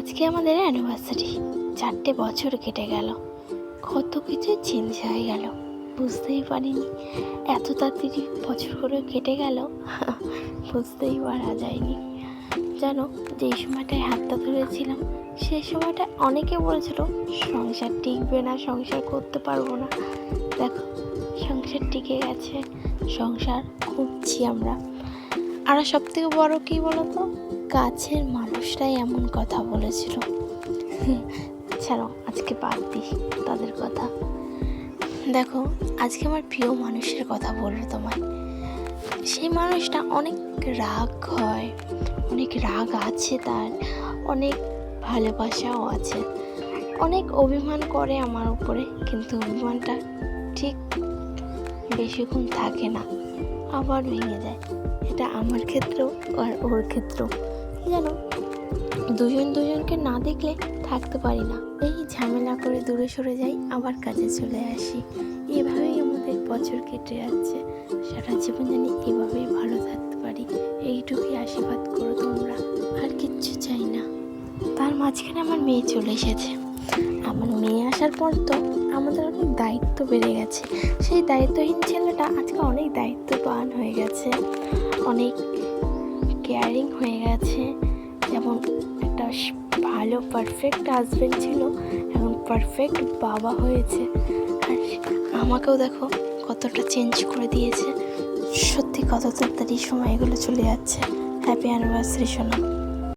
আজকে আমাদের অ্যানিভার্সারি চারটে বছর কেটে গেল। কত কিছু চেঞ্জ হয়ে গেল। বুঝতেই পারিনি এত তাড়াতাড়ি বছরগুলো কেটে গেল। বুঝতেই পারা যায়নি। জানো, যেই সময়টায় হাতটা ধরেছিলাম সেই সময়টা অনেকে বলেছিল, সংসার টিকবে না, সংসার করতে পারব না। দেখো, সংসার টিকে গেছে, সংসার খুঁজছি আমরা। আর সব থেকে বড় কী বলো তো কাছের মানুষরাই এমন কথা বলেছিল। ছাড়ো, আজকে বাদ দিই তাদের কথা। দেখো, আজকে আমার প্রিয় মানুষের কথা বলব তোমায়। সেই মানুষটা অনেক রাগ হয়, অনেক রাগ আছে তার, অনেক ভালোবাসাও আছে। অনেক অভিমান করে আমার উপরে, কিন্তু অভিমানটা ঠিক বেশিক্ষণ থাকে না। আবার ভেঙে যায়। এটা আমার ক্ষেত্রেও আর ওর ক্ষেত্রেও যেন দুজন দুজনকে না দেখলে থাকতে পারি না। এই ঝামেলা করে দূরে সরে যাই, আবার কাজে চলে আসি। এভাবেই আমাদের বছর কেটে যাচ্ছে। সারা জীবন জানি এভাবেই ভালো থাকতে পারি। এইটুকুই আশীর্বাদ করো তোমরা। আর কিচ্ছু চাই না। তার মাঝখানে আমার মেয়ে চলে এসেছে। আমার মেয়ে আসার পর তো আমাদের অনেক দায়িত্ব বেড়ে গেছে। সেই দায়িত্বহীন ছেলেটা আজকে অনেক দায়িত্ববান হয়ে গেছে, অনেক কেয়ারিং হয়ে গেছে। যেমন একটা ভালো পারফেক্ট হাজব্যান্ড ছিল এখন পারফেক্ট বাবা হয়েছে। আর আমাকেও দেখো কতটা চেঞ্জ করে দিয়েছে। সত্যি কত তাড়াতাড়ি সময়গুলো চলে যাচ্ছে। হ্যাপি অ্যানিভার্সারি শোনা